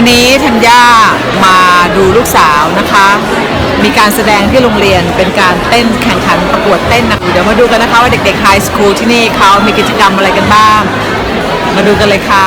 วันนี้ธัญญามาดูลูกสาวนะคะ มีการแสดงที่โรงเรียนเป็นการเต้นแข่งขันประกวดเต้นนะเดี๋ยวมาดูกันนะคะว่าเด็กๆไฮสคูลที่นี่เขามีกิจกรรมอะไรกันบ้าง มาดูกันเลยค่ะ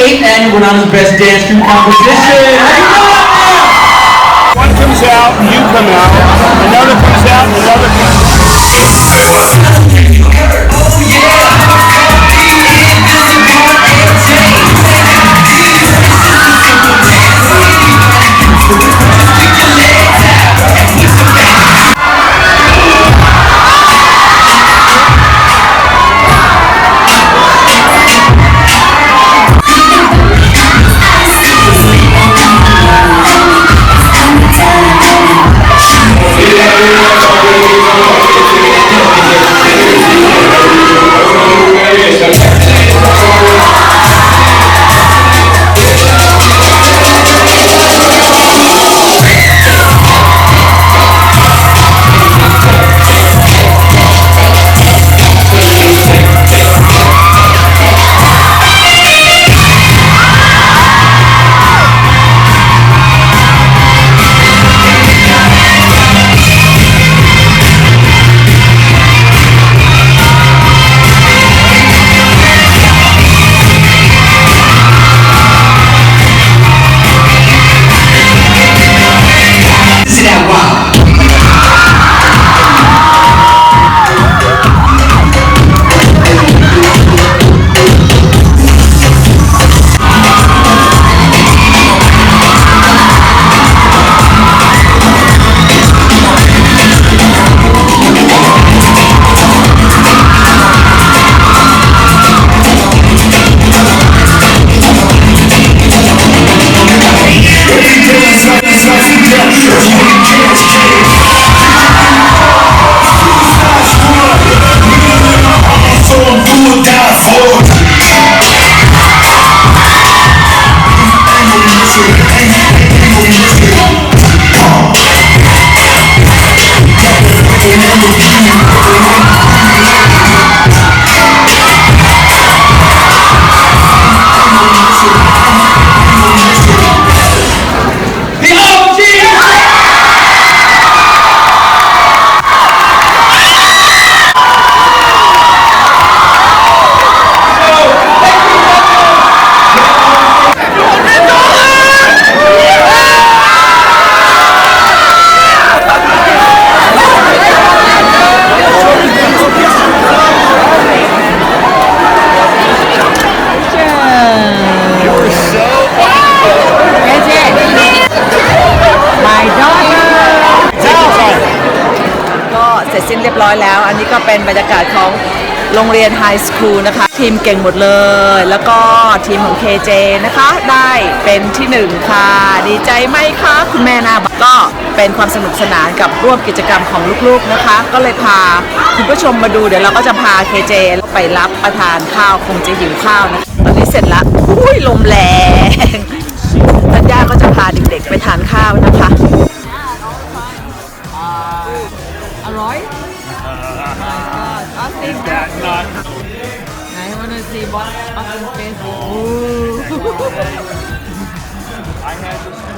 8th annual Renana's Best Dance Group Competition! One comes out, you come out, another comes out, another comes ยบร้อยแล้ว อันนี้ก็เป็นบรรยากาศของโรงเรียนไฮสคูลนะคะ ทีมเก่งหมดเลย แล้วก็ทีมของ KJ นะคะ ได้เป็นที่หนึ่งค่ะ ดีใจไหมคะ คุณแม่นาบก็เป็นความสนุกสนานกับร่วมกิจกรรมของลูกๆนะคะ ก็เลยพาคุณผู้ชมมาดูเดี๋ยวเราก็จะพา KJ ไปรับประทานข้าวคงจะหิวข้าวนะตอนนี้เสร็จล้วอุ้ยลมแรงทัญญาก็จะพาเด็กๆไป bought. Ooh. I had this